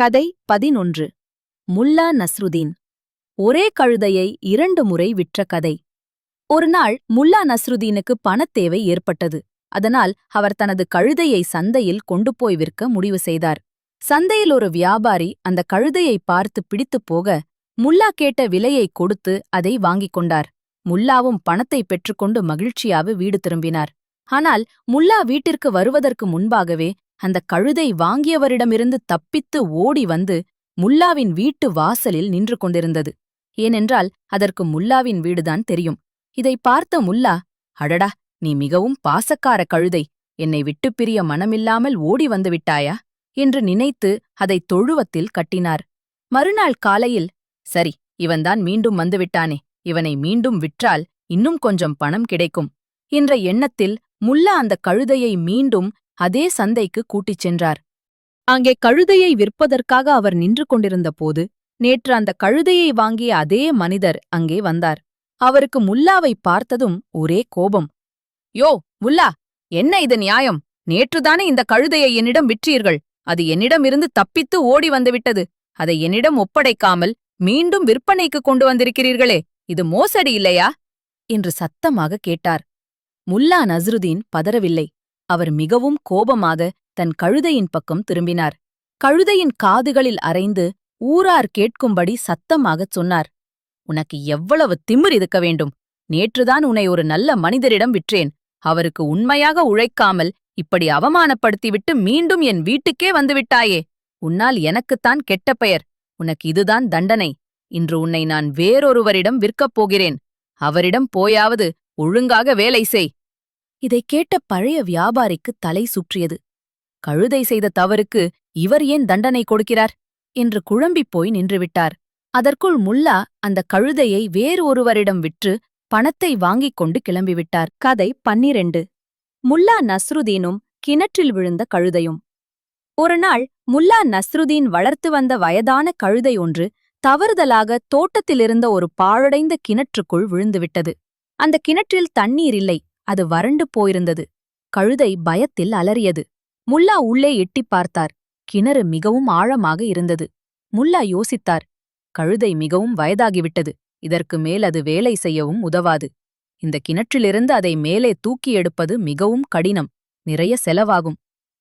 கதை பதினொன்று. முல்லா நஸ்ருதீன். ஒரே கழுதையை இரண்டு முறை விற்ற கதை. ஒரு நாள் முல்லா நஸ்ருதீனுக்கு பணத்தேவை ஏற்பட்டது. அதனால் அவர் தனது கழுதையை சந்தையில் கொண்டு போய் விற்க முடிவு செய்தார். சந்தையில் ஒரு வியாபாரி அந்த கழுதையை பார்த்து பிடித்துப் போக முல்லா கேட்ட விலையை கொடுத்து அதை வாங்கிக் கொண்டார். முல்லாவும் பணத்தை பெற்றுக்கொண்டு மகிழ்ச்சியாக வீடு திரும்பினார். ஆனால் முல்லா வீட்டிற்கு வருவதற்கு முன்பாகவே அந்த கழுதை வாங்கியவரிடமிருந்து தப்பித்து ஓடி வந்து முல்லாவின் வீட்டு வாசலில் நின்று கொண்டிருந்தது. ஏனென்றால் அதற்கு முல்லாவின் வீடுதான் தெரியும். இதை பார்த்த முல்லா அடடா நீ மிகவும் பாசக்கார கழுதை. என்னை விட்டுப் பிரிய மனமில்லாமல் ஓடி வந்துவிட்டாயா என்று நினைத்து அதை தொழுவத்தில் கட்டினார். மறுநாள் காலையில் சரி இவன்தான் மீண்டும் வந்துவிட்டானே இவனை மீண்டும் விற்றால் இன்னும் கொஞ்சம் பணம் கிடைக்கும். என்ற எண்ணத்தில் முல்லா அந்த கழுதையை மீண்டும் அதே சந்தைக்கு கூட்டிச் சென்றார். அங்கே கழுதையை விற்பதற்காக அவர் நின்று கொண்டிருந்த போது நேற்று அந்த கழுதையை வாங்கிய அதே மனிதர் அங்கே வந்தார். அவருக்கு முல்லாவை பார்த்ததும் ஒரே கோபம். யோ முல்லா என்ன இது நியாயம்? நேற்றுதானே இந்த கழுதையை என்னிடம் விற்றீர்கள். அது என்னிடமிருந்து தப்பித்து ஓடி வந்துவிட்டது. அதை என்னிடம் ஒப்படைக்காமல் மீண்டும் விற்பனைக்கு கொண்டு வந்திருக்கிறீர்களே இது மோசடி இல்லையா? என்று சத்தமாக கேட்டார். முல்லா நஸ்ருதீன் பதறவில்லை. அவர் மிகவும் கோபமாக தன் கழுதையின் பக்கம் திரும்பினார். கழுதையின் காதுகளில் அரைந்து ஊரார் கேட்கும்படி சத்தமாகச் சொன்னார். உனக்கு எவ்வளவு திமிர் இருக்க வேண்டும். நேற்றுதான் உன்னை ஒரு நல்ல மனிதரிடம் விற்றேன். அவருக்கு உண்மையாக உழைக்காமல் இப்படி அவமானப்படுத்திவிட்டு மீண்டும் என் வீட்டுக்கே வந்துவிட்டாயே. உன்னால் எனக்குத்தான் கெட்ட பெயர். உனக்கு இதுதான் தண்டனை. இன்று உன்னை நான் வேறொருவரிடம் விற்கப் போகிறேன். அவரிடம் போயாவது ஒழுங்காக வேலை செய். இதைக் கேட்ட பழைய வியாபாரிக்கு தலை சுற்றியது. கழுதை செய்த தவறுக்கு இவர் ஏன் தண்டனை கொடுக்கிறார்? என்று குழம்பிப் போய் நின்றுவிட்டார். அதற்குள் முல்லா அந்த கழுதையை வேறு ஒருவரிடம் விற்று பணத்தை வாங்கிக் கொண்டு கிளம்பிவிட்டார். கதை பன்னிரண்டு. முல்லா நஸ்ருதீனும் கிணற்றில் விழுந்த கழுதையும். ஒருநாள் முல்லா நஸ்ருதீன் வளர்த்து வந்த வயதான கழுதை ஒன்று தவறுதலாக தோட்டத்திலிருந்த ஒரு பாழடைந்த கிணற்றுக்குள் விழுந்துவிட்டது. அந்த கிணற்றில் தண்ணீர் இல்லை. அது வறண்டு போயிருந்தது. கழுதை பயத்தில் அலறியது. முல்லா உள்ளே எட்டிப் பார்த்தார். கிணறு மிகவும் ஆழமாக இருந்தது. முல்லா யோசித்தார். கழுதை மிகவும் வயதாகிவிட்டது. இதற்கு மேல் அது வேலை செய்யவும் உதவாது. இந்த கிணற்றிலிருந்து அதை மேலே தூக்கி எடுப்பது மிகவும் கடினம். நிறைய செலவாகும்.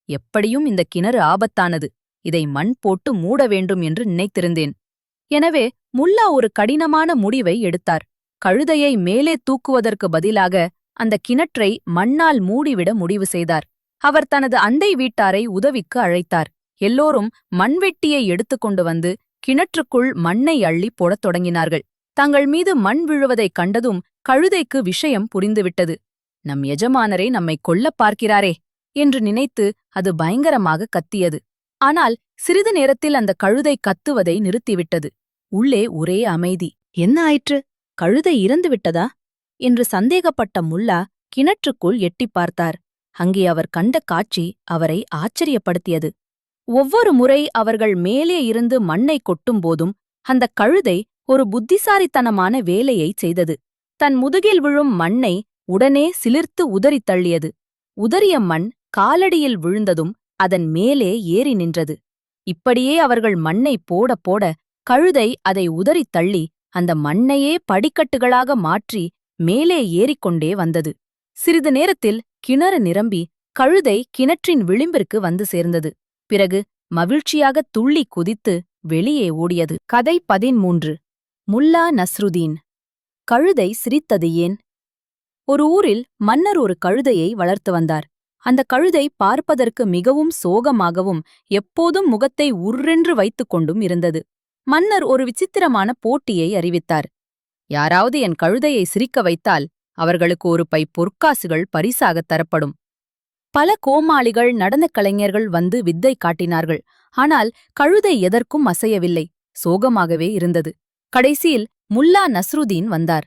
எப்படியும் இந்த கிணறு ஆபத்தானது. இதை மண் போட்டு மூட வேண்டும் என்று நினைத்திருந்தேன். எனவே முல்லா ஒரு கடினமான முடிவை எடுத்தார். கழுதையை மேலே தூக்குவதற்கு பதிலாக அந்த கிணற்றை மண்ணால் மூடிவிட முடிவு செய்தார். அவர் தனது அண்டை வீட்டாரை உதவிக்கு அழைத்தார். எல்லோரும் மண்வெட்டியை எடுத்துக்கொண்டு வந்து கிணற்றுக்குள் மண்ணை அள்ளி போடத் தொடங்கினார்கள். தங்கள் மீது மண் விழுவதைக் கண்டதும் கழுதைக்கு விஷயம் புரிந்துவிட்டது. நம் எஜமானரே நம்மை கொல்லப் பார்க்கிறாரே என்று நினைத்து அது பயங்கரமாக கத்தியது. ஆனால் சிறிது நேரத்தில் அந்த கழுதை கத்துவதை நிறுத்திவிட்டது. உள்ளே ஒரே அமைதி. என்ன ஆயிற்று? கழுதை இறந்துவிட்டதா? என்று சந்தேகப்பட்ட முல்லா கிணற்றுக்குள் எட்டிப் பார்த்தார். அங்கே அவர் கண்ட காட்சி அவரை ஆச்சரியப்படுத்தியது. ஒவ்வொரு முறை அவர்கள் மேலே இருந்து மண்ணை கொட்டும்போதும் அந்த கழுதை ஒரு புத்திசாலித்தனமான வேலையைச் செய்தது. தன் முதுகில் விழும் மண்ணை உடனே சிலிர்த்து உதறித் தள்ளியது. உதறிய மண் காலடியில் விழுந்ததும் அதன் மேலே ஏறி நின்றது. இப்படியே அவர்கள் மண்ணை போட போட கழுதை அதை உதறித் தள்ளி அந்த மண்ணையே படிக்கட்டுகளாக மாற்றி மேலே ஏறிக்கொண்டே வந்தது. சிறிது நேரத்தில் கிணறு நிரம்பி கழுதை கிணற்றின் விளிம்பிற்கு வந்து சேர்ந்தது. பிறகு மகிழ்ச்சியாக துள்ளி குதித்து வெளியே ஓடியது. கதை பதிமூன்று முல்லா நஸ்ருதீன். கழுதை சிரித்தது ஏன்? ஒரு ஊரில் மன்னர் ஒரு கழுதையை வளர்த்து வந்தார். அந்த கழுதை பார்ப்பதற்கு மிகவும் சோகமாகவும் எப்போதும் முகத்தை உர்ரென்று வைத்துக் கொண்டும் இருந்தது. மன்னர் ஒரு விசித்திரமான போட்டியை அறிவித்தார். யாராவது என் கழுதையை சிரிக்க வைத்தால் அவர்களுக்கு ஒரு பை பொற்காசுகள் பரிசாகத் தரப்படும். பல கோமாளிகள் நடனக் கலைஞர்கள் வந்து வித்தை காட்டினார்கள். ஆனால் கழுதை எதற்கும் அசையவில்லை. சோகமாகவே இருந்தது. கடைசியில் முல்லா நஸ்ருதீன் வந்தார்.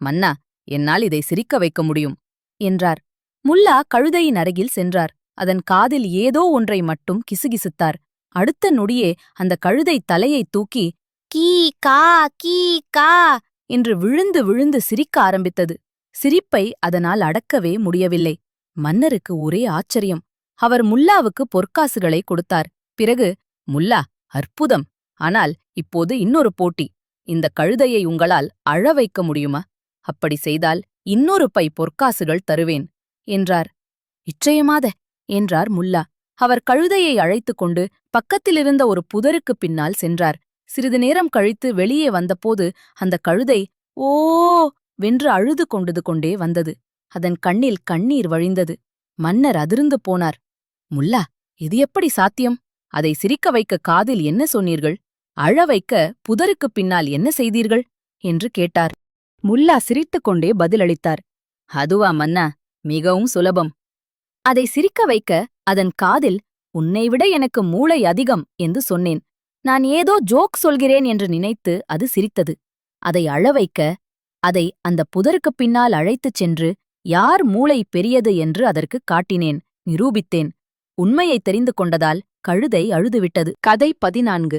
மன்னா என்னால் இதை சிரிக்க வைக்க முடியும் என்றார். முல்லா கழுதையின் அருகில் சென்றார். அதன் காதில் ஏதோ ஒன்றை மட்டும் கிசுகிசுத்தார். அடுத்த நொடியே அந்த கழுதை தலையைத் தூக்கி கீ கா கீ கா என்று விழுந்து விழுந்து சிரிக்க ஆரம்பித்தது. சிரிப்பை அதனால் அடக்கவே முடியவில்லை. மன்னருக்கு ஒரே ஆச்சரியம். அவர் முல்லாவுக்கு பொற்காசுகளை கொடுத்தார். பிறகு முல்லா அற்புதம். ஆனால் இப்போது இன்னொரு போட்டி. இந்த கழுதையை உங்களால் அழ வைக்க முடியுமா? அப்படி செய்தால் இன்னொரு பை பொற்காசுகள் தருவேன் என்றார். நிச்சயமாத என்றார் முல்லா. அவர் கழுதையை அழைத்துக் கொண்டு பக்கத்திலிருந்த ஒரு புதருக்குப் பின்னால் சென்றார். சிறிது நேரம் கழித்து வெளியே வந்தபோது அந்த கழுதை ஓ! வென்று அழுது கொண்டது கொண்டே வந்தது. அதன் கண்ணில் கண்ணீர் வழிந்தது. மன்னர் அதிர்ந்து போனார். முல்லா இது எப்படி சாத்தியம்? அதை சிரிக்க வைக்க காதில் என்ன சொன்னீர்கள்? அழ வைக்க புதருக்குப் பின்னால் என்ன செய்தீர்கள்? என்று கேட்டார். முல்லா சிரித்துக்கொண்டே பதிலளித்தார். அதுவா மன்னா மிகவும் சுலபம். அதை சிரிக்க வைக்க அதன் காதில் உன்னைவிட எனக்கு மூளை அதிகம் என்று சொன்னேன். நான் ஏதோ ஜோக் சொல்கிறேன் என்று நினைத்து அது சிரித்தது. அதை அழவைக்க அதை அந்த புதருக்குப் பின்னால் அழைத்துச் சென்று யார் மூளை பெரியது? என்று அதற்குக் காட்டினேன் நிரூபித்தேன். உண்மையை தெரிந்து கொண்டதால் கழுதை அழுதுவிட்டது. கதை பதினான்கு.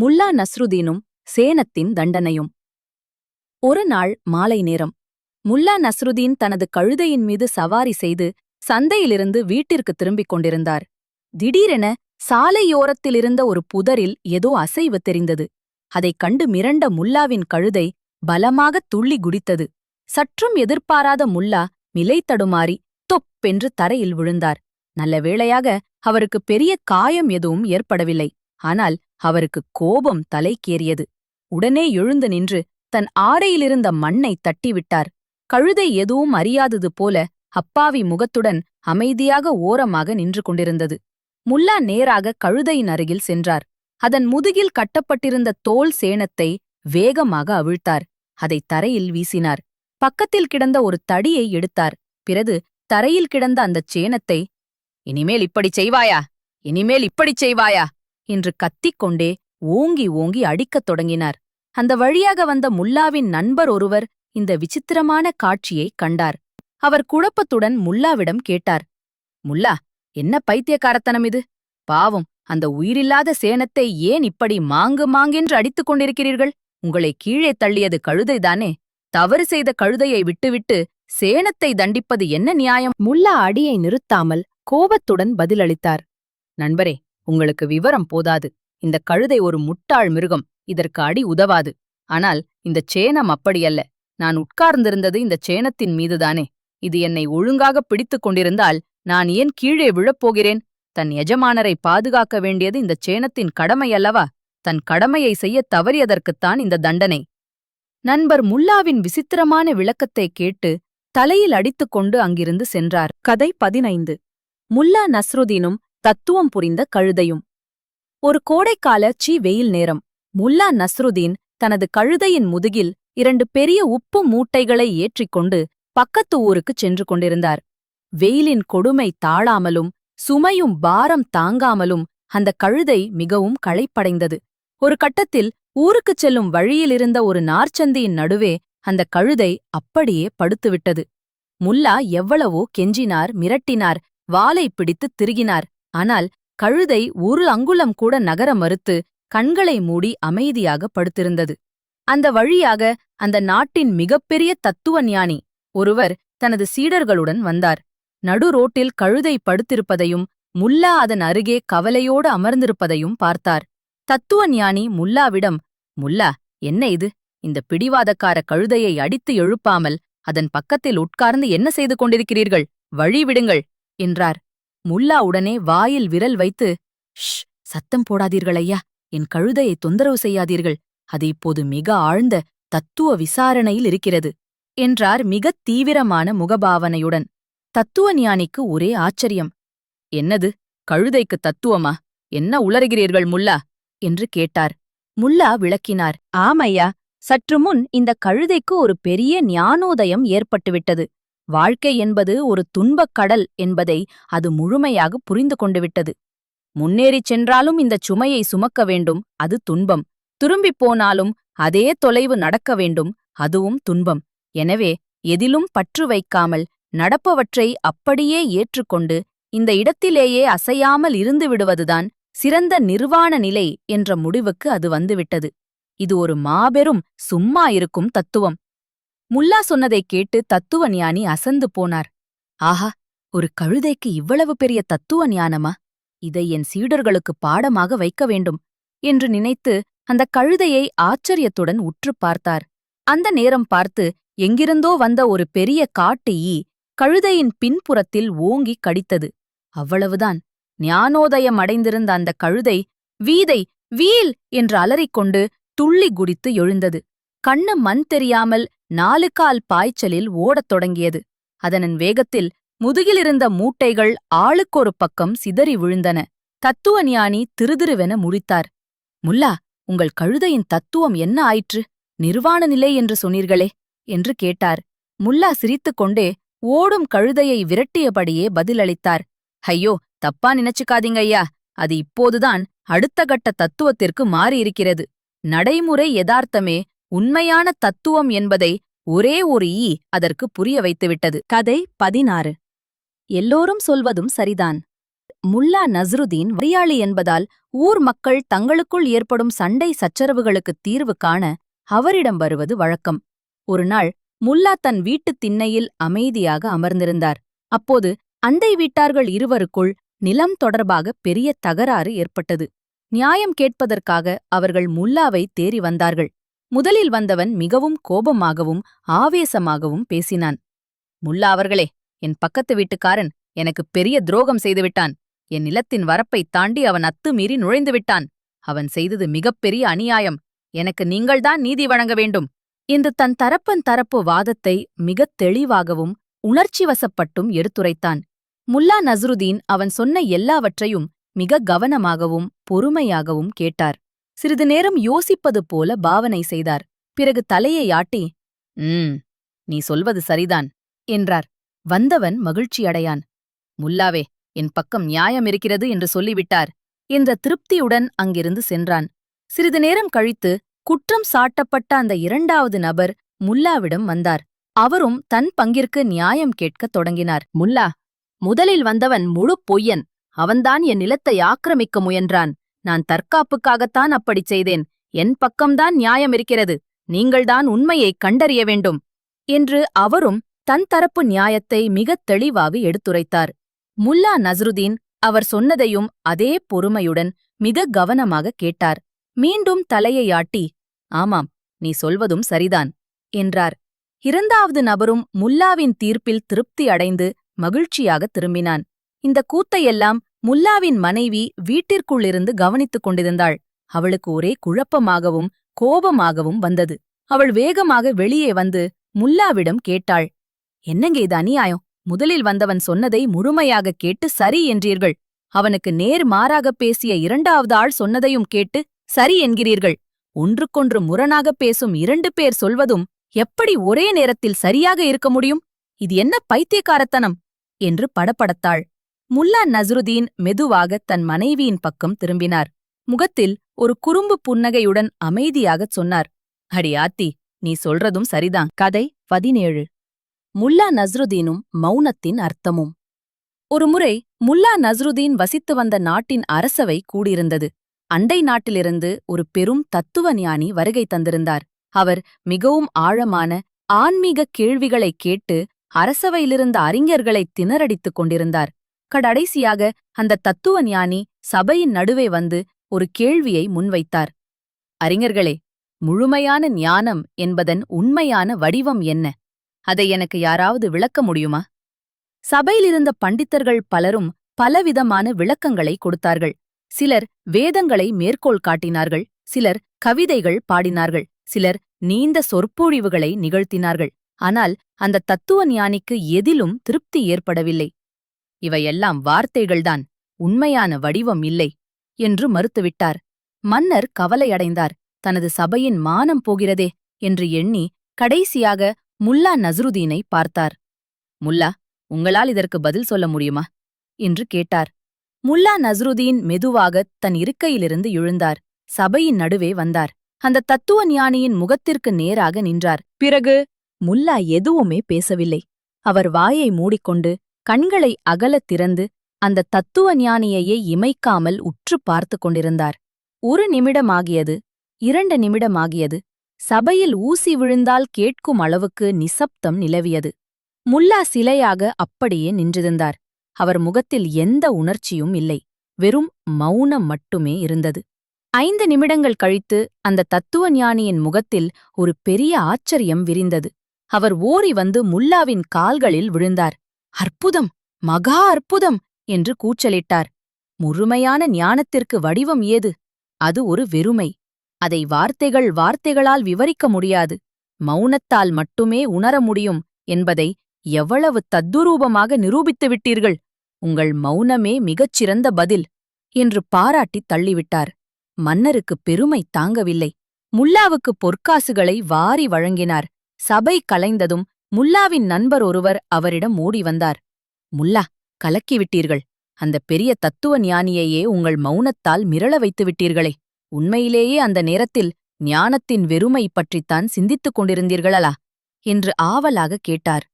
முல்லா நஸ்ருதீனும் சேனத்தின் தண்டனையும். ஒரு நாள் மாலை நேரம். முல்லா நஸ்ருதீன் தனது கழுதையின் மீது சவாரி செய்து சந்தையிலிருந்து வீட்டிற்கு திரும்பிக் கொண்டிருந்தார். திடீரென சாலையோரத்திலிருந்த ஒரு புதரில் ஏதோ அசைவு தெரிந்தது. அதைக் கண்டு மிரண்ட முல்லாவின் கழுதை பலமாகத் துள்ளி குடித்தது சற்றும் எதிர்பாராத முல்லா மிலைத்தடுமாறி தொப்பென்று தரையில் விழுந்தார். நல்ல வேளையாக அவருக்கு பெரிய காயம் எதுவும் ஏற்படவில்லை. ஆனால் அவருக்கு கோபம் தலைக்கேறியது. உடனே எழுந்து நின்று தன் ஆடையிலிருந்த மண்ணை தட்டிவிட்டார். கழுதை எதுவும் அறியாதது போல அப்பாவி முகத்துடன் அமைதியாக ஓரமாக நின்று கொண்டிருந்தது. முல்லா நேராக கழுதையின் அருகில் சென்றார். அதன் முதுகில் கட்டப்பட்டிருந்த தோல் சேணத்தை வேகமாக அவிழ்த்தார். அதை தரையில் வீசினார். பக்கத்தில் கிடந்த ஒரு தடியை எடுத்தார். பிறகு தரையில் கிடந்த அந்தச் சேணத்தை இனிமேல் இப்படிச் செய்வாயா? இனிமேல் இப்படிச் செய்வாயா? என்று கத்திக்கொண்டே ஓங்கி ஓங்கி அடிக்கத் தொடங்கினார். அந்த வழியாக வந்த முல்லாவின் நண்பர் ஒருவர் இந்த விசித்திரமான காட்சியைக் கண்டார். அவர் குழப்பத்துடன் முல்லாவிடம் கேட்டார் முல்லா என்ன பைத்தியக்காரத்தனம் இது? பாவம் அந்த உயிரில்லாத சேனத்தை ஏன் இப்படி மாங்கு மாங்கென்று அடித்துக் கொண்டிருக்கிறீர்கள்? உங்களை கீழே தள்ளியது கழுதைதானே தவறு செய்த கழுதையை விட்டுவிட்டு சேனத்தை தண்டிப்பது என்ன நியாயம்? முல்லா அடியை நிறுத்தாமல் கோபத்துடன் பதிலளித்தார். நண்பரே உங்களுக்கு விவரம் போதாது. இந்த கழுதை ஒரு முட்டாள் மிருகம் இதற்கு அடி உதவாது. ஆனால் இந்த சேனம் அப்படியல்ல. நான் உட்கார்ந்திருந்தது இந்த சேனத்தின் மீதுதானே. இது என்னை ஒழுங்காக பிடித்துக் கொண்டிருந்தால் நான் ஏன் கீழே விழப்போகிறேன்? தன் எஜமானரை பாதுகாக்க வேண்டியது இந்த சேனத்தின் கடமையல்லவா? தன் கடமையை செய்யத் தவறியதற்குத்தான் இந்த தண்டனை. நண்பர் முல்லாவின் விசித்திரமான விளக்கத்தைக் கேட்டு தலையில் அடித்துக்கொண்டு அங்கிருந்து சென்றார். கதை பதினைந்து. முல்லா நஸ்ருதீனும் தத்துவம் புரிந்த கழுதையும். ஒரு கோடைக்கால சி வெயில் நேரம். முல்லா நஸ்ருதீன் தனது கழுதையின் முதுகில் இரண்டு பெரிய உப்பு மூட்டைகளை ஏற்றிக்கொண்டு பக்கத்து ஊருக்குச் சென்று கொண்டிருந்தார். வெயிலின் கொடுமை தாழாமலும் சுமையும் பாரம் தாங்காமலும் அந்த கழுதை மிகவும் களைப்படைந்தது. ஒரு கட்டத்தில் ஊருக்குச் செல்லும் வழியிலிருந்த ஒரு நார்ச்சந்தியின் நடுவே அந்த கழுதை அப்படியே படுத்துவிட்டது. முல்லா எவ்வளவோ கெஞ்சினார் மிரட்டினார் வாலை பிடித்துத் திருகினார். ஆனால் கழுதை ஒரு அங்குலம் கூட நகர மறுத்து கண்களை மூடி அமைதியாக படுத்திருந்தது. அந்த வழியாக அந்த நாட்டின் மிகப்பெரிய தத்துவ ஞானி ஒருவர் தனது சீடர்களுடன் வந்தார். நடு ரோட்டில் கழுதை படுத்திருப்பதையும் முல்லா அதன் அருகே கவலையோடு அமர்ந்திருப்பதையும் பார்த்தார். தத்துவ ஞானி முல்லாவிடம் முல்லா என்ன இது? இந்த பிடிவாதக்கார கழுதையை அடித்து எழுப்பாமல் அதன் பக்கத்தில் உட்கார்ந்து என்ன செய்து கொண்டிருக்கிறீர்கள்? வழி விடுங்கள் என்றார். முல்லா உடனே வாயில் விரல் வைத்து ஷ் சத்தம் போடாதீர்கள் ஐயா. என் கழுதையை தொந்தரவு செய்யாதீர்கள். அது இப்போது மிக ஆழ்ந்த தத்துவ விசாரணையில் இருக்கிறது என்றார் மிகத் தீவிரமான முகபாவனையுடன். தத்துவ ஞானிக்கு ஒரே ஆச்சரியம். என்னது? கழுதைக்கு தத்துவமா? என்ன உளறுகிறீர்கள் முல்லா என்று கேட்டார். முல்லா விளக்கினார். ஆமையா சற்று முன் இந்த கழுதைக்கு ஒரு பெரிய ஞானோதயம் ஏற்பட்டுவிட்டது. வாழ்க்கை என்பது ஒரு துன்பக் கடல் என்பதை அது முழுமையாக புரிந்து கொண்டுவிட்டது. முன்னேறிச் சென்றாலும் இந்த சுமையை சுமக்க வேண்டும். அது துன்பம். திரும்பிப் போனாலும் அதே தொலைவு நடக்க வேண்டும். அதுவும் துன்பம். எனவே எதிலும் பற்று வைக்காமல் நடப்பவற்றை அப்படியே ஏற்றுக்கொண்டு இந்த இடத்திலேயே அசையாமல் இருந்து விடுவதுதான் சிறந்த நிர்வாண நிலை என்ற முடிவுக்கு அது வந்துவிட்டது. இது ஒரு மாபெரும் சும்மா இருக்கும் தத்துவம். முல்லா சொன்னதைக் கேட்டு தத்துவ ஞானி அசந்து போனார். ஆஹா ஒரு கழுதைக்கு இவ்வளவு பெரிய தத்துவ ஞானமா? இதை என் சீடர்களுக்கு பாடமாக வைக்க வேண்டும் என்று நினைத்து அந்த கழுதையை ஆச்சரியத்துடன் உற்று பார்த்தார். அந்த நேரம் பார்த்து எங்கிருந்தோ வந்த ஒரு பெரிய காட்டு ஈ கழுதையின் பின்புறத்தில் ஓங்கி கடித்தது. அவ்வளவுதான். ஞானோதயம் அடைந்திருந்த அந்த கழுதை வீதை வீல்! என்று அலறிக்கொண்டு துள்ளி குடித்து எழுந்தது. கண்ணு மண் தெரியாமல் நாலு கால் பாய்ச்சலில் ஓடத் தொடங்கியது. அதனின் வேகத்தில் முதுகிலிருந்த மூட்டைகள் ஆளுக்கொரு பக்கம் சிதறி விழுந்தன. தத்துவ ஞானி திருதிருவென முழித்தார் முல்லா உங்கள் கழுதையின் தத்துவம் என்ன ஆயிற்று? நிர்வாண நிலை என்று சொன்னீர்களே! என்று கேட்டார். முல்லா சிரித்துக்கொண்டே ஓடும் கழுதையை விரட்டியபடியே பதிலளித்தார். ஐயோ தப்பா நினைச்சுக்காதீங்க ஐயா. அது இப்போதுதான் அடுத்த கட்ட தத்துவத்திற்கு மாறியிருக்கிறது. நடைமுறை யதார்த்தமே உண்மையான தத்துவம் என்பதை ஒரே ஒரு ஈ அதற்கு புரிய வைத்துவிட்டது. கதை பதினாறு. எல்லோரும் சொல்வதும் சரிதான். முல்லா நஸ்ருதீன் வரியாளி என்பதால் ஊர் மக்கள் தங்களுக்குள் ஏற்படும் சண்டை சச்சரவுகளுக்குத் தீர்வு காண அவரிடம் வருவது வழக்கம். ஒருநாள் முல்லா தன் வீட்டுத் திண்ணையில் அமைதியாக அமர்ந்திருந்தார். அப்போது அண்டை வீட்டார்கள் இருவருக்குள் நிலம் தொடர்பாக பெரிய தகராறு ஏற்பட்டது. நியாயம் கேட்பதற்காக அவர்கள் முல்லாவை தேறி வந்தார்கள். முதலில் வந்தவன் மிகவும் கோபமாகவும் ஆவேசமாகவும் பேசினான். முல்லா அவர்களே என் பக்கத்து வீட்டுக்காரன் எனக்கு பெரிய துரோகம் செய்துவிட்டான். என் நிலத்தின் வரப்பைத் தாண்டி அவன் அத்துமீறி நுழைந்து விட்டான் அவன் செய்தது மிகப்பெரிய அநியாயம். எனக்கு நீங்கள்தான் நீதி வழங்க வேண்டும். இன்று தன் தரப்பன் தரப்பு வாதத்தை மிகத் தெளிவாகவும் உணர்ச்சிவசப்பட்டும் எடுத்துரைத்தான். முல்லா நஸ்ருதீன் அவன் சொன்ன எல்லாவற்றையும் மிக கவனமாகவும் பொறுமையாகவும் கேட்டார். சிறிது நேரம் யோசிப்பது போல பாவனை செய்தார். பிறகு தலையை ஆட்டி ம் நீ சொல்வது சரிதான் என்றார். வந்தவன் மகிழ்ச்சியடையான். முல்லாவே என் பக்கம் நியாயம் இருக்கிறது என்று சொல்லிவிட்டார். என்ற திருப்தியுடன் அங்கிருந்து சென்றான். சிறிது நேரம் கழித்து குற்றம் சாட்டப்பட்ட அந்த இரண்டாவது நபர் முல்லாவிடம் வந்தார். அவரும் தன் பங்கிற்கு நியாயம் கேட்கத் தொடங்கினார். முல்லா முதலில் வந்தவன் முழு பொய்யன். அவன்தான் என் நிலத்தை ஆக்கிரமிக்க முயன்றான். நான் தற்காப்புக்காகத்தான் அப்படிச் செய்தேன். என் பக்கம்தான் நியாயம் இருக்கிறது. நீங்கள்தான் உண்மையைக் கண்டறிய வேண்டும். என்று அவரும் தன் தரப்பு நியாயத்தை மிகத் தெளிவாக எடுத்துரைத்தார். முல்லா நஸ்ருதீன் அவர் சொன்னதையும் அதே பொறுமையுடன் மிக கவனமாக கேட்டார். மீண்டும் தலையை ஆட்டி ஆமாம் நீ சொல்வதும் சரிதான் என்றார். இரண்டாவது நபரும் முல்லாவின் தீர்ப்பில் திருப்தி அடைந்து மகிழ்ச்சியாக திரும்பினான். இந்த கூத்தையெல்லாம் முல்லாவின் மனைவி வீட்டிற்குள்ளிருந்து கவனித்துக் கொண்டிருந்தாள். அவளுக்கு ஒரே குழப்பமாகவும் கோபமாகவும் வந்தது. அவள் வேகமாக வெளியே வந்து முல்லாவிடம் கேட்டாள் என்னங்க இது அநியாயம்? முதலில் வந்தவன் சொன்னதை முழுமையாக கேட்டு சரி என்றீர்கள். அவனுக்கு நேர் மாறாகப் பேசிய இரண்டாவது ஆள் சொன்னதையும் கேட்டு சரி என்கிறீர்கள். ஒன்றுக்கொன்று முரணாகப் பேசும் இரண்டு பேர் சொல்வதும் எப்படி ஒரே நேரத்தில் சரியாக இருக்க முடியும்? இது என்ன பைத்தியக்காரத்தனம்? என்று படபடத்தாள். முல்லா நஸ்ருதீன் மெதுவாக தன் மனைவியின் பக்கம் திரும்பினார். முகத்தில் ஒரு குறும்பு புன்னகையுடன் அமைதியாகச் சொன்னார். அடி ஆத்தி நீ சொல்றதும் சரிதான். கதை பதினேழு. முல்லா நஸ்ருதீனும் மௌனத்தின் அர்த்தமும். ஒருமுறை முல்லா நஸ்ருதீன் வசித்து வந்த நாட்டின் அரசவை கூடியிருந்தது. அண்டை நாட்டிலிருந்து ஒரு பெரும் தத்துவ ஞானி வருகை தந்திருந்தார். அவர் மிகவும் ஆழமான ஆன்மீக கேள்விகளைக் கேட்டு அரசவையிலிருந்த அறிஞர்களை திணறடித்துக் கொண்டிருந்தார். கடைசியாக அந்த தத்துவ ஞானி சபையின் நடுவே வந்து ஒரு கேள்வியை முன்வைத்தார். அறிஞர்களே முழுமையான ஞானம் என்பதன் உண்மையான வடிவம் என்ன? அதை எனக்கு யாராவது விளக்க முடியுமா? சபையிலிருந்த பண்டித்தர்கள் பலரும் பலவிதமான விளக்கங்களை கொடுத்தார்கள். சிலர் வேதங்களை மேற்கோள் காட்டினார்கள் சிலர் கவிதைகள் பாடினார்கள் சிலர் நீண்ட சொற்பொழிவுகளை நிகழ்த்தினார்கள். ஆனால் அந்த தத்துவ ஞானிக்கு எதிலும் திருப்தி ஏற்படவில்லை. இவையெல்லாம் வார்த்தைகள்தான் உண்மையான வடிவம் இல்லை என்று மறுத்துவிட்டார். மன்னர் கவலையடைந்தார் தனது சபையின் மானம் போகிறதே என்று எண்ணி கடைசியாக முல்லா நஸ்ருதீனை பார்த்தார். முல்லா உங்களால் இதற்கு பதில் சொல்ல முடியுமா? என்று கேட்டார். முல்லா நஸ்ருதீன் மெதுவாக தன் இருக்கையிலிருந்து எழுந்தார். சபையின் நடுவே வந்தார். அந்த தத்துவ ஞானியின் முகத்திற்கு நேராக நின்றார். பிறகு முல்லா எதுவுமே பேசவில்லை. அவர் வாயை மூடிக்கொண்டு கண்களை அகலத் திறந்து அந்த தத்துவ ஞானியையே இமைக்காமல் உற்று பார்த்து கொண்டிருந்தார். ஒரு நிமிடமாகியது இரண்டு நிமிடமாகியது சபையில் ஊசி விழுந்தால் கேட்கும் அளவுக்கு நிசப்தம் நிலவியது. முல்லா சிலையாக அப்படியே நின்றிருந்தார். அவர் முகத்தில் எந்த உணர்ச்சியும் இல்லை. வெறும் மௌனம் மட்டுமே இருந்தது. ஐந்து நிமிடங்கள் கழித்து அந்த தத்துவ ஞானியின் முகத்தில் ஒரு பெரிய ஆச்சரியம் விரிந்தது. அவர் ஓரி வந்து முல்லாவின் கால்களில் விழுந்தார். அற்புதம்! மகா அற்புதம்! என்று கூச்சலிட்டார். முழுமையான ஞானத்திற்கு வடிவம் ஏது? அது ஒரு வெறுமை. அதை வார்த்தைகள் வார்த்தைகளால் விவரிக்க முடியாது. மௌனத்தால் மட்டுமே உணர முடியும் என்பதை எவ்வளவு தத்துரூபமாக நிரூபித்து விட்டீர்கள்? உங்கள் மௌனமே மிகச் சிறந்த பதில் என்று பாராட்டித் தள்ளிவிட்டார். மன்னருக்கு பெருமை தாங்கவில்லை. முல்லாவுக்கு பொற்காசுகளை வாரி வழங்கினார். சபை கலைந்ததும் முல்லாவின் நண்பர் ஒருவர் அவரிடம் ஓடி வந்தார். முல்லா கலக்கிவிட்டீர்கள். அந்த பெரிய தத்துவ ஞானியையே உங்கள் மௌனத்தால் மிரள வைத்து விட்டீர்களே உண்மையிலேயே அந்த நேரத்தில் ஞானத்தின் வெறுமை பற்றித்தான் சிந்தித்துக் கொண்டிருந்தீர்களா என்று ஆவலாக கேட்டார்.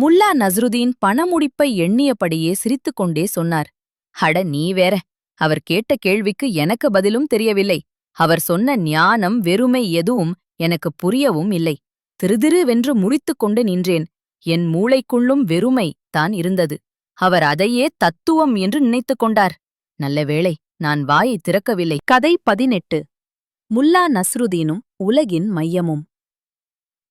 முல்லா நஸ்ருதீன் பணமுடிப்பை எண்ணியபடியே சிரித்துக்கொண்டே சொன்னார். அட நீ வேற. அவர் கேட்ட கேள்விக்கு எனக்கு பதிலும் தெரியவில்லை. அவர் சொன்ன ஞானம் வெறுமை எதுவும் எனக்கு புரியவும் இல்லை. திருதிருவென்று முடித்துக் கொண்டு நின்றேன். என் மூளைக்குள்ளும் வெறுமை தான் இருந்தது. அவர் அதையே தத்துவம் என்று நினைத்துக் கொண்டார். நல்ல வேளை நான் வாயை திறக்கவில்லை. கதை பதினெட்டு. முல்லா நஸ்ருதீனும் உலகின் மையமும்.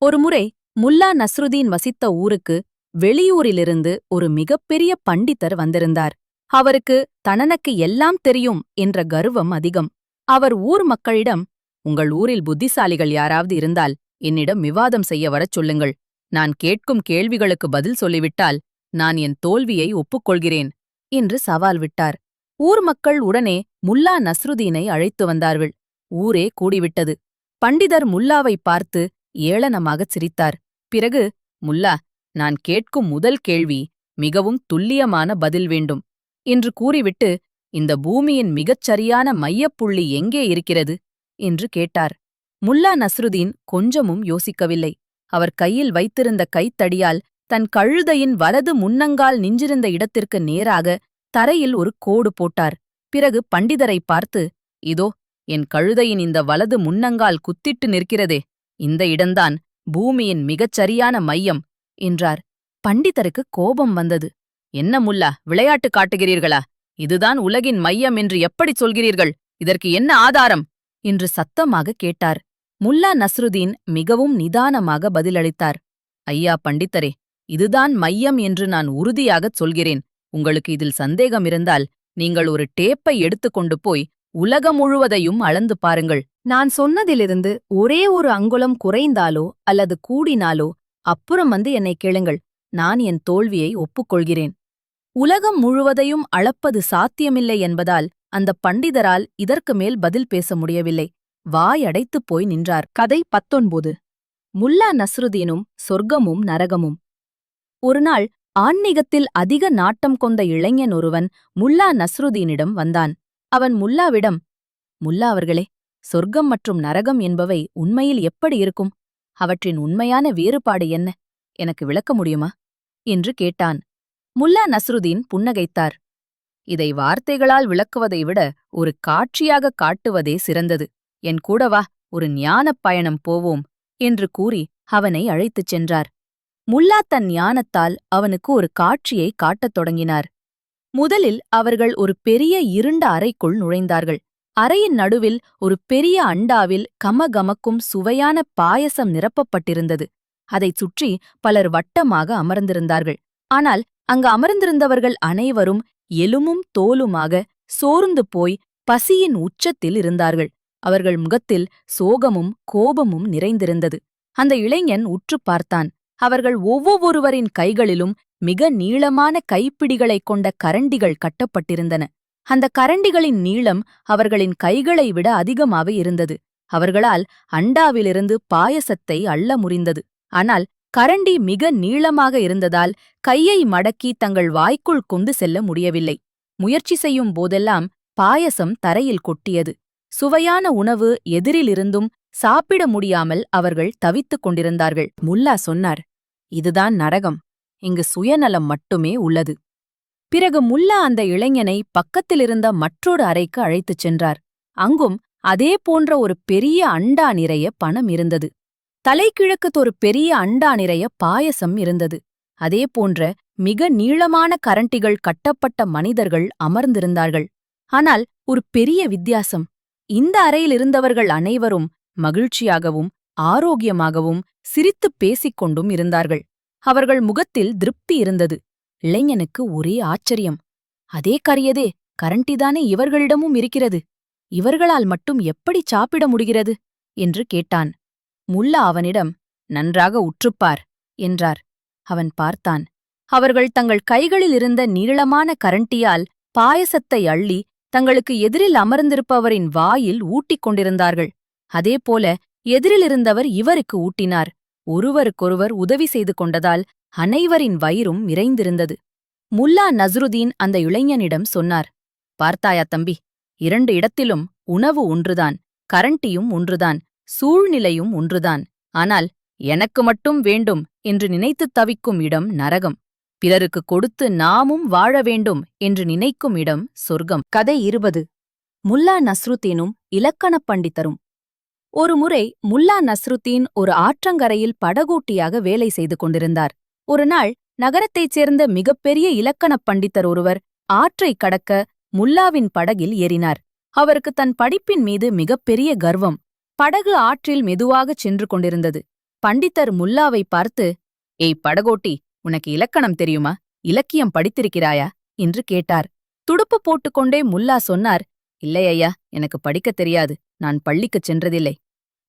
ஒருமுறை முல்லா நஸ்ருதீன் வசித்த ஊருக்கு வெளியூரிலிருந்து ஒரு மிகப்பெரிய பண்டிதர் வந்திருந்தார். அவருக்கு தனனக்கு எல்லாம் தெரியும் என்ற கர்வம் அதிகம். அவர் ஊர் மக்களிடம் உங்கள் ஊரில் புத்திசாலிகள் யாராவது இருந்தால் என்னிடம் விவாதம் செய்ய வரச் சொல்லுங்கள். நான் கேட்கும் கேள்விகளுக்கு பதில் சொல்லிவிட்டால் நான் என் தோல்வியை ஒப்புக்கொள்கிறேன் என்று சவால் விட்டார். ஊர் மக்கள் உடனே முல்லா நஸ்ருதீனை அழைத்து வந்தார்கள். ஊரே கூடிவிட்டது. பண்டிதர் முல்லாவை பார்த்து ஏளனமாகச் சிரித்தார். பிறகு முல்லா நான் கேட்கும் முதல் கேள்வி மிகவும் துல்லியமான பதில் வேண்டும் என்று கூறிவிட்டு இந்த பூமியின் மிகச் சரியான மையப்புள்ளி எங்கே இருக்கிறது? என்று கேட்டார். முல்லா நஸ்ருதீன் கொஞ்சமும் யோசிக்கவில்லை. அவர் கையில் வைத்திருந்த கைத்தடியால் தன் கழுதையின் வலது முன்னங்கால் நின்றிருந்த இடத்திற்கு நேராக தரையில் ஒரு கோடு போட்டார். பிறகு பண்டிதரை பார்த்து இதோ என் கழுதையின் இந்த வலது முன்னங்கால் குத்திட்டு நிற்கிறதே. இந்த இடம்தான் பூமியின் மிகச் சரியான மையம். என்றார். பண்டிதருக்கு கோபம் வந்தது. என்ன முல்லா விளையாட்டு காட்டுகிறீர்களா? இதுதான் உலகின் மையம் என்று எப்படிச் சொல்கிறீர்கள்? இதற்கு என்ன ஆதாரம்? என்று சத்தமாக கேட்டார். முல்லா நஸ்ருதீன் மிகவும் நிதானமாக பதிலளித்தார். ஐயா பண்டித்தரே இதுதான் மையம் என்று நான் உறுதியாகச் சொல்கிறேன். உங்களுக்கு இதில் சந்தேகம் இருந்தால் நீங்கள் ஒரு டேப்பை எடுத்துக்கொண்டு போய் உலகம் முழுவதையும் அளந்து பாருங்கள். நான் சொன்னதிலிருந்து ஒரே ஒரு அங்குலம் குறைந்தாலோ அல்லது கூடினாலோ அப்புறம் வந்து என்னை கேளுங்கள் நான் என் தோல்வியை ஒப்புக்கொள்கிறேன். உலகம் முழுவதையும் அளப்பது சாத்தியமில்லை என்பதால் அந்த பண்டிதரால் இதற்கு மேல் பதில் பேச முடியவில்லை. வாயடைத்துப் போய் நின்றார். கதை பத்தொன்பது. முல்லா நஸ்ருதீனும் சொர்க்கமும் நரகமும். ஒருநாள் ஆன்மீகத்தில் அதிக நாட்டம் கொண்ட இளைஞன் ஒருவன் முல்லா நஸ்ருதீனிடம் வந்தான். அவன் முல்லாவிடம் முல்லா அவர்களே சொர்க்கம் மற்றும் நரகம் என்பவை உண்மையில் எப்படி இருக்கும்? அவற்றின் உண்மையான வேறுபாடு என்ன? எனக்கு விளக்க முடியுமா? என்று கேட்டான். முல்லா நஸ்ருதீன் புன்னகைத்தார். இதை வார்த்தைகளால் விளக்குவதை விட ஒரு காட்சியாக காட்டுவதே சிறந்தது. என் கூடவா ஒரு ஞானப் பயணம் போவோம் என்று கூறி அவனை அழைத்துச் சென்றார். முல்லா தன் ஞானத்தால் அவனுக்கு ஒரு காட்சியை காட்டத் தொடங்கினார். முதலில் அவர்கள் ஒரு பெரிய இருண்ட அறைக்குள் நுழைந்தார்கள். அறையின் நடுவில் ஒரு பெரிய அண்டாவில் கமகமக்கும் சுவையான பாயசம் நிரப்பப்பட்டிருந்தது. அதைச் சுற்றி பலர் வட்டமாக அமர்ந்திருந்தார்கள். ஆனால் அங்கு அமர்ந்திருந்தவர்கள் அனைவரும் எலும்பும் தோலுமாக சோர்ந்து போய் பசியின் உச்சத்தில் இருந்தார்கள். அவர்கள் முகத்தில் சோகமும் கோபமும் நிறைந்திருந்தது. அந்த இளைஞன் உற்று பார்த்தான். அவர்கள் ஒவ்வொருவரின் கைகளிலும் மிக நீளமான கைப்பிடிகளைக் கொண்ட கரண்டிகள் கட்டப்பட்டிருந்தன. அந்த கரண்டிகளின் நீளம் அவர்களின் கைகளை விட அதிகமாக இருந்தது. அவர்களால் அண்டாவிலிருந்து பாயசத்தை அள்ள முறிந்தது. ஆனால் கரண்டி மிக நீளமாக இருந்ததால் கையை மடக்கி தங்கள் வாய்க்குள் கொண்டு செல்ல முடியவில்லை. முயற்சி செய்யும் போதெல்லாம் பாயசம் தரையில் கொட்டியது. சுவையான உணவு எதிரிலிருந்தும் சாப்பிட முடியாமல் அவர்கள் தவித்துக் கொண்டிருந்தார்கள். முல்லா சொன்னார் இதுதான் நரகம். இங்கு சுயநலம் மட்டுமே உள்ளது. பிறகு முல்லா அந்த இளைஞனை பக்கத்திலிருந்த மற்றொரு அறைக்கு அழைத்துச் சென்றார். அங்கும் அதே போன்ற ஒரு பெரிய அண்டா நிறைய பணம் இருந்தது. தலைக்கிழக்குத் ஒரு பெரிய அண்டா நிறைய பாயசம் இருந்தது. அதே போன்ற மிக நீளமான கரண்டிகள் கட்டப்பட்ட மனிதர்கள் அமர்ந்திருந்தார்கள். ஆனால் ஒரு பெரிய வித்தியாசம். இந்த அறையில் இருந்தவர்கள் அனைவரும் மகிழ்ச்சியாகவும் ஆரோக்கியமாகவும் சிரித்துப் பேசிக்கொண்டும் இருந்தார்கள். அவர்கள் முகத்தில் திருப்தி இருந்தது. இளைஞனுக்கு ஒரே ஆச்சரியம். அதே கரியதே கரண்டிதானே இவர்களிடமும் இருக்கிறது. இவர்களால் மட்டும் எப்படி சாப்பிட முடிகிறது? என்று கேட்டான். முல்லா அவனிடம் நன்றாக உற்றுப்பார் என்றார். அவன் பார்த்தான். அவர்கள் தங்கள் கைகளில் இருந்த நீளமான கரண்டியால் பாயசத்தை அள்ளி தங்களுக்கு எதிரில் அமர்ந்திருப்பவரின் வாயில் ஊட்டிக் கொண்டிருந்தார்கள். அதேபோல எதிரிலிருந்தவர் இவருக்கு ஊட்டினார். ஒருவருக்கொருவர் உதவி செய்து கொண்டதால் அனைவரின் வயிறும் நிறைந்திருந்தது. முல்லா நஸ்ருதீன் அந்த இளைஞனிடம் சொன்னார் பார்த்தாயா தம்பி இரண்டு இடத்திலும் உணவு ஒன்றுதான் கரண்டியும் ஒன்றுதான் சூழ்நிலையும் ஒன்றுதான். ஆனால் எனக்கு மட்டும் வேண்டும் என்று நினைத்துத் தவிக்கும் இடம் நரகம். பிறருக்கு கொடுத்து நாமும் வாழ வேண்டும் என்று நினைக்கும் இடம் சொர்க்கம். கதை இருபது. முல்லா நஸ்ருத்தீனும் இலக்கணப் பண்டிதரும். ஒருமுறை முல்லா நஸ்ருத்தீன் ஒரு ஆற்றங்கரையில் படகோட்டியாக வேலை செய்து கொண்டிருந்தார். ஒருநாள் நகரத்தைச் சேர்ந்த மிகப்பெரிய இலக்கணப் பண்டித்தர் ஒருவர் ஆற்றைக் கடக்க முல்லாவின் படகில் ஏறினார். அவருக்கு தன் படிப்பின் மீது மிகப்பெரிய கர்வம். படகு ஆற்றில் மெதுவாகச் சென்று கொண்டிருந்தது. பண்டித்தர் முல்லாவை பார்த்து ஏய் படகோட்டி உனக்கு இலக்கணம் தெரியுமா? இலக்கியம் படித்திருக்கிறாயா? என்று கேட்டார். துடுப்பு போட்டுக்கொண்டே முல்லா சொன்னார் இல்லை ஐயா எனக்கு படிக்கத் தெரியாது. நான் பள்ளிக்குச் சென்றதில்லை.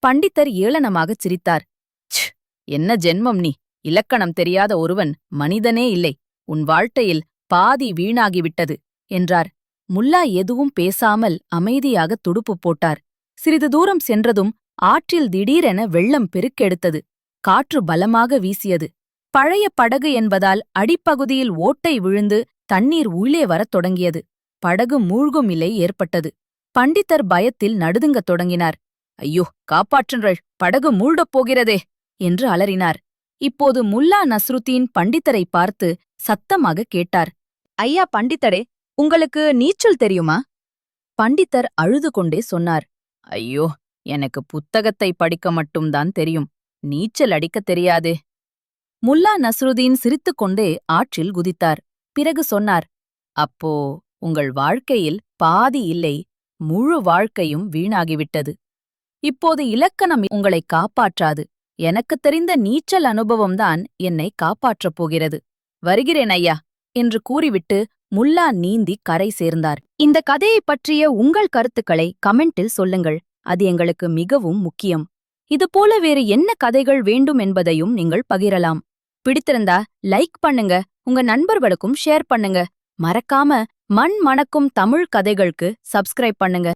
பண்டித்தர் ஏளனமாகச் சிரித்தார். ச் என்ன ஜென்மம் நீ? இலக்கணம் தெரியாத ஒருவன் மனிதனே இல்லை உன் வாழ்க்கையில் பாதி வீணாகிவிட்டது என்றார். முல்லா எதுவும் பேசாமல் அமைதியாக துடுப்பு போட்டார். சிறிது தூரம் சென்றதும் ஆற்றில் திடீரென வெள்ளம் பெருக்கெடுத்தது. காற்று பலமாக வீசியது. பழைய படகு என்பதால் அடிப்பகுதியில் ஓட்டை விழுந்து தண்ணீர் உள்ளே வரத் தொடங்கியது. படகு மூழ்கும் நிலை ஏற்பட்டது. பண்டிதர் பயத்தில் நடுதுங்கத் தொடங்கினார். ஐயோ காப்பாற்றுங்கள் படகு மூழ்கப் போகிறதே என்று அலறினார். இப்போது முல்லா நஸ்ருத்தீன் பண்டித்தரை பார்த்து சத்தமாக கேட்டார். ஐயா பண்டித்தரே உங்களுக்கு நீச்சல் தெரியுமா? பண்டித்தர் அழுது கொண்டே சொன்னார். ஐயோ எனக்கு புத்தகத்தை படிக்க மட்டும்தான் தெரியும். நீச்சல் அடிக்கத் தெரியாதே. முல்லா நஸ்ருதீன் சிரித்துக்கொண்டே ஆற்றில் குதித்தார். பிறகு சொன்னார் அப்போ உங்கள் வாழ்க்கையில் பாதி இல்லை முழு வாழ்க்கையும் வீணாகிவிட்டது. இப்போது இலக்கணம் உங்களை காப்பாற்றாது. எனக்குத் தெரிந்த நீச்சல் அனுபவம்தான் என்னை காப்பாற்றப் போகிறது. வருகிறேன் ஐயா! என்று கூறிவிட்டு முல்லா நீந்தி கரை சேர்ந்தார். இந்த கதையைப் பற்றிய உங்கள் கருத்துக்களை கமெண்டில் சொல்லுங்கள். அது எங்களுக்கு மிகவும் முக்கியம். இதுபோல வேறு என்ன கதைகள் வேண்டும் என்பதையும் நீங்கள் பகிரலாம். பிடித்திருந்தா லைக் பண்ணுங்க உங்க நண்பர்களுக்கும் ஷேர் பண்ணுங்க. மறக்காம மண் மணக்கும் தமிழ் கதைகளுக்கு சப்ஸ்கிரைப் பண்ணுங்க.